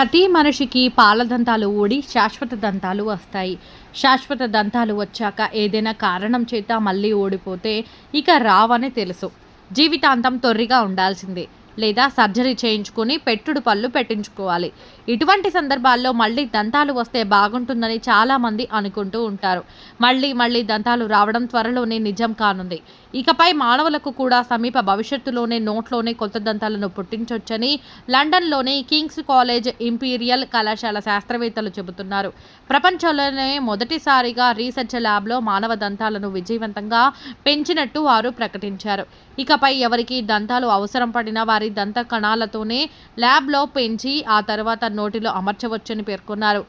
ప్రతి మనిషికి పాల దంతాలు ఊడి శాశ్వత దంతాలు వస్తాయి. శాశ్వత దంతాలు వచ్చాక ఏదైనా కారణం చేత మళ్ళీ ఓడిపోతే ఇక రావని తెలుసు. జీవితాంతం తొర్రిగా ఉండాల్సిందే. లేదా సర్జరీ చేయించుకుని పెట్టుడు పళ్ళు పెట్టించుకోవాలి. ఇటువంటి సందర్భాల్లో మళ్ళీ దంతాలు వస్తే బాగుంటుందని చాలామంది అనుకుంటూ ఉంటారు. మళ్ళీ మళ్ళీ దంతాలు రావడం త్వరలోనే నిజం కానుంది. ఇకపై మానవులకు కూడా సమీప భవిష్యత్తులోనే నోట్లోనే కొత్త దంతాలను పుట్టించొచ్చని లండన్లోని కింగ్స్ కాలేజ్ ఇంపీరియల్ కళాశాల శాస్త్రవేత్తలు చెబుతున్నారు. ప్రపంచంలోనే మొదటిసారిగా రీసెర్చ్ ల్యాబ్లో మానవ దంతాలను విజయవంతంగా పెంచినట్టు వారు ప్రకటించారు. ఇకపై ఎవరికి దంతాలు అవసరం పడిన వారి దంత కణాలతోనే ల్యాబ్లో పెంచి ఆ తర్వాత నోటిలో అమర్చవచ్చని పేర్కొన్నారు.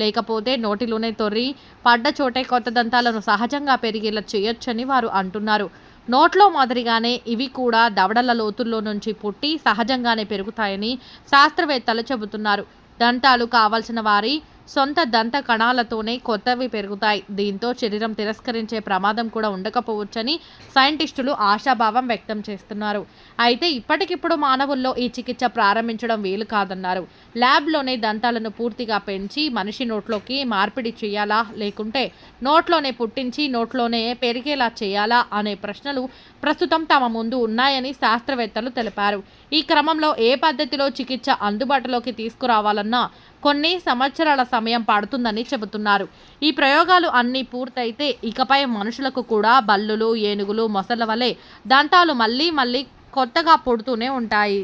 లేకపోతే నోటిలోనే తొర్రి పడ్డ చోటే కొత్త దంతాలను సహజంగా పెరిగేలా చేయొచ్చని వారు అంటున్నారు. నోట్లో మాదిరిగానే ఇవి కూడా దవడల లోతుల్లో నుంచి పుట్టి సహజంగానే పెరుగుతాయని శాస్త్రవేత్తలు చెబుతున్నారు. దంతాలు కావాల్సిన వారి సొంత దంత కణాలతోనే కొత్తవి పెరుగుతాయి. దీంతో శరీరం తిరస్కరించే ప్రమాదం కూడా ఉండకపోవచ్చని సైంటిస్టులు ఆశాభావం వ్యక్తం చేస్తున్నారు. అయితే ఇప్పటికిప్పుడు మానవుల్లో ఈ చికిత్స ప్రారంభించడం వీలు కాదన్నారు. ల్యాబ్లోనే దంతాలను పూర్తిగా పెంచి మనిషి నోట్లోకి మార్పిడి చేయాలా? లేకుంటే నోట్లోనే పుట్టించి నోట్లోనే పెరిగేలా చేయాలా? అనే ప్రశ్నలు ప్రస్తుతం తమ ముందు ఉన్నాయని శాస్త్రవేత్తలు తెలిపారు. ఈ క్రమంలో ఏ పద్ధతిలో చికిత్స అందుబాటులోకి తీసుకురావాలన్నా కొన్ని సంవత్సరాల సమయం పడుతుందని చెబుతున్నారు. ఈ ప్రయోగాలు అన్నీ పూర్తయితే ఇకపై మనుషులకు కూడా బల్లులు ఏనుగులు మొసళ్ళ వలె దంతాలు మళ్ళీ మళ్ళీ కొత్తగా పుడుతూనే ఉంటాయి.